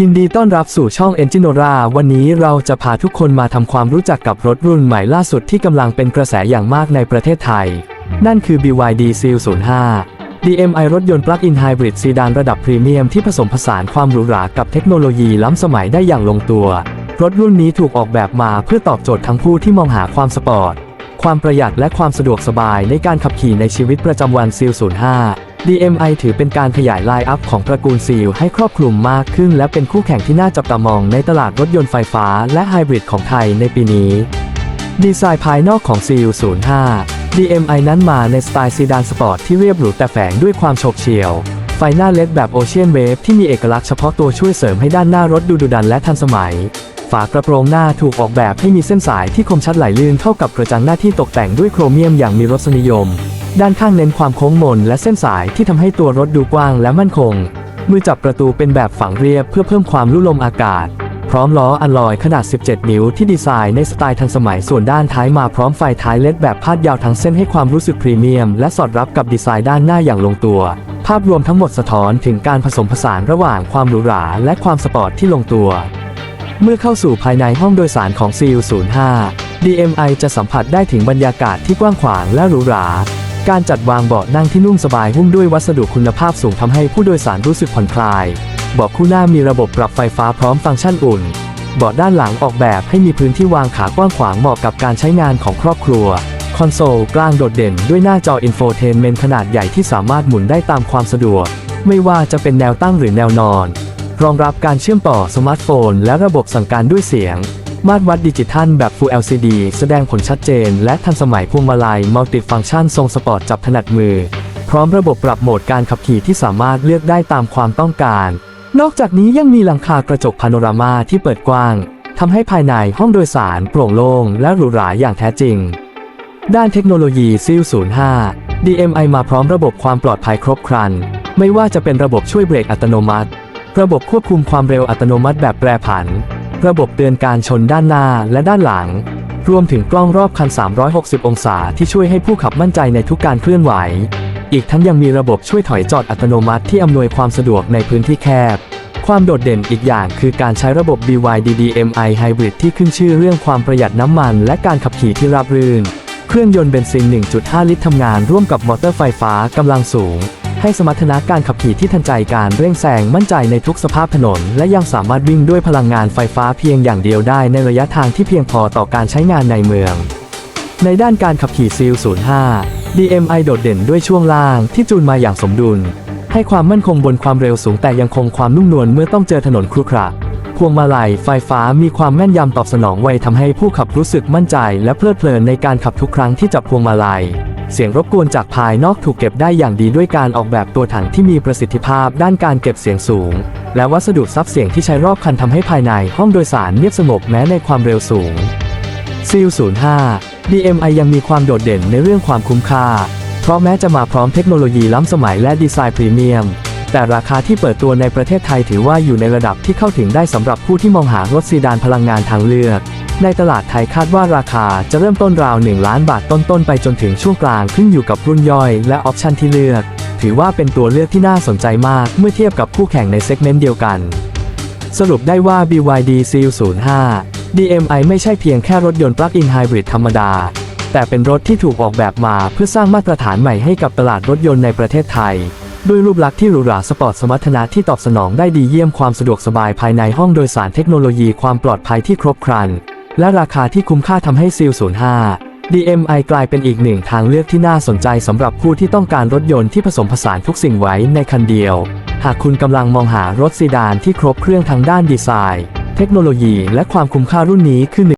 ยินดีต้อนรับสู่ช่อง e n g i n o r a วันนี้เราจะพาทุกคนมาทำความรู้จักกับรถรุ่นใหม่ล่าสุดที่กำลังเป็นกระแสอย่างมากในประเทศไทย นั่นคือ BYD Seal 05 DMI รถยนต์ปลั๊กอินไฮบริดซีดานระดับพรีเมียมที่ผสมผสานความหรูหรากับเทคโนโลยีล้ำสมัยได้อย่างลงตัว รถรุ่นนี้ถูกออกแบบมาเพื่อตอบโจทย์ทั้งผู้ที่มองหาความสปอร์ต ความประหยัดและความสะดวกสบายในการขับขี่ในชีวิตประจำวัน Seal 05 DMI ถือเป็นการขยายไลน์อัพของตระกูล Seal ให้ครอบคลุมมากขึ้น และเป็นคู่แข่งที่น่าจับตามองในตลาดรถยนต์ไฟฟ้าและไฮบริดของไทยในปีนี้ ดีไซน์ภายนอกของ Seal 05 DMI นั้นมาในสไตล์ซีดานสปอร์ตที่เรียบหรูแต่แฝงด้วยความโฉบเฉี่ยว ไฟหน้าเล็ดแบบโอเชียนเวฟที่มีเอกลักษณ์เฉพาะตัวช่วยเสริมให้ด้านหน้ารถดูดุดันและทันสมัย ฝากระโปรงหน้าถูกออกแบบให้มีเส้นสายที่คมชัดไหลลื่นเข้ากับกระจังหน้าที่ตกแต่งด้วยโครเมียมอย่างมีรสนิยม ด้านข้างเน้นความโค้งมนและเส้นสายที่ทำให้ตัวรถดูกว้างและมั่นคง มือจับประตูเป็นแบบฝังเรียบเพื่อเพิ่มความลุ่ลมอากาศ พร้อมล้ออัลลอยขนาด 17 นิ้วที่ดีไซน์ในสไตล์ทันสมัยส่วนด้านท้ายมาพร้อมไฟท้ายเลดแบบพาดยาวทั้งเส้นให้ความรู้สึกพรีเมียม และสอดรับกับดีไซน์ด้านหน้าอย่างลงตัว ภาพรวมทั้งหมดสะท้อนถึงการผสมผสานระหว่างความหรูหราและความสปอร์ตที่ลงตัว เมื่อเข้าสู่ภายในห้องโดยสารของ Seal 05 DMI จะสัมผัสได้ถึงบรรยากาศที่กว้างขวางและหรูหรา การจัดวางเบาะนั่งที่นุ่มสบายหุ้มด้วยวัสดุคุณภาพสูงทำให้ผู้โดยสารรู้สึกผ่อนคลายเบาะคู่หน้ามีระบบปรับไฟฟ้าพร้อมฟังก์ชันอุ่นเบาะด้านหลังออกแบบให้มีพื้นที่วางขากว้างขวางเหมาะกับการใช้งานของครอบครัว คอนโซลกลางโดดเด่นด้วยหน้าจออินโฟเทนเมนต์ขนาดใหญ่ที่สามารถหมุนได้ตามความสะดวก ไม่ว่าจะเป็นแนวตั้งหรือแนวนอน รองรับการเชื่อมต่อสมาร์ทโฟน และระบบสั่งการด้วยเสียง มาตรวัดดิจิทัลแบบ Full LCD แสดงผลชัดเจน และทันสมัยพวงมาลัยมัลติฟัง c t ชันทรงสปอร์ตจับถนัดมือ พร้อมระบบปรับโหมดการขับขี่ที่สามารถเลือกได้ตามความต้องการ นอกจากนี้ยังมีหลังคากระจกพาโนรามาที่เปิดกว้างทำให้ภายในห้องโดยสารโปร่งโล่งและหรูหราอย่างแท้จริง ด้านเทคโนโลยีซิล05 DMI มาพร้อมระบบความปลอดภัยครบครัน ไม่ว่าจะเป็นระบบช่วยเบรกอัตโนมัติ ระบบควบคุมความเร็วอัตโนมัติแบบแปรผัน ระบบเตือนการชนด้านหน้าและด้านหลัง รวมถึงกล้องรอบคัน 360 องศาที่ช่วยให้ผู้ขับมั่นใจในทุกการเคลื่อนไหว อีกทั้งยังมีระบบช่วยถอยจอดอัตโนมัติที่อำนวยความสะดวกในพื้นที่แคบ ความโดดเด่นอีกอย่างคือการใช้ระบบ BYD DMI Hybrid ที่ขึ้นชื่อเรื่องความประหยัดน้ำมัน และการขับขี่ที่ราบรื่น เครื่องยนต์เบนซิน 1.5 ลิตรทำงานร่วมกับมอเตอร์ไฟฟ้ากำลังสูง ให้สมรรถนะการขับขี่ที่ทันใจการเร่งแซงมั่นใจในทุกสภาพถนน และยังสามารถวิ่งด้วยพลังงานไฟฟ้าเพียงอย่างเดียวได้ในระยะทางที่เพียงพอต่อการใช้งานในเมือง ในด้านการขับขี่ซีล05 DMI โดดเด่นด้วยช่วงล่างที่จูนมาอย่างสมดุล ให้ความมั่นคงบนความเร็วสูงแต่ยังคงความนุ่มนวลเมื่อต้องเจอถนนครุขระพวงมาลัยไฟฟ้ามีความแม่นยำตอบสนองไวทำให้ผู้ขับรู้สึกมั่นใจ และเพลิดเพลินในการขับทุกครั้งที่จับพวงมาลัย เสียงรบกวนจากภายนอกถูกเก็บได้อย่างดีด้วยการออกแบบตัวถังที่มีประสิทธิภาพด้านการเก็บเสียงสูง และวัสดุซับเสียงที่ใช้รอบคันทำให้ภายในห้องโดยสารเงียบสงบแม้ในความเร็วสูงซีล05 DMI ยังมีความโดดเด่นในเรื่องความคุ้มค่า เพราะแม้จะมาพร้อมเทคโนโลยีล้ำสมัยและดีไซน์พรีเมียม แต่ราคาที่เปิดตัวในประเทศไทยถือว่าอยู่ในระดับที่เข้าถึงได้สำหรับผู้ที่มองหารถซีดานพลังงานทางเลือก ในตลาดไทยคาดว่าราคาจะเริ่มต้นราว 1 ล้านบาทต้นๆ ไปจนถึงช่วงกลางขึ้นอยู่กับรุ่นย่อยและออปชันที่เลือก ถือว่าเป็นตัวเลือกที่น่าสนใจมากเมื่อเทียบกับคู่แข่งในเซกเมนต์เดียวกัน สรุปได้ว่า BYD Seal 05 DMI ไม่ใช่เพียงแค่รถยนต์ปลั๊กอินไฮบริดธรรมดา แต่เป็นรถที่ถูกออกแบบมาเพื่อสร้างมาตรฐานใหม่ให้กับตลาดรถยนต์ในประเทศไทย ด้วยรูปลักษณ์ที่หรูหราสปอร์ตสมรรถนะที่ตอบสนองได้ดีเยี่ยมความสะดวกสบายภายในห้องโดยสารเทคโนโลยีความปลอดภัยที่ครบครัน และราคาที่คุ้มค่าทำให้ Seal 05 DMI กลายเป็นอีกหนึ่งทางเลือกที่น่าสนใจสำหรับผู้ที่ต้องการรถยนต์ที่ผสมผสานทุกสิ่งไว้ในคันเดียว หากคุณกำลังมองหารถซีดานที่ครบเครื่องทางด้านดีไซน์ เทคโนโลยีและความคุ้มค่ารุ่นนี้คือ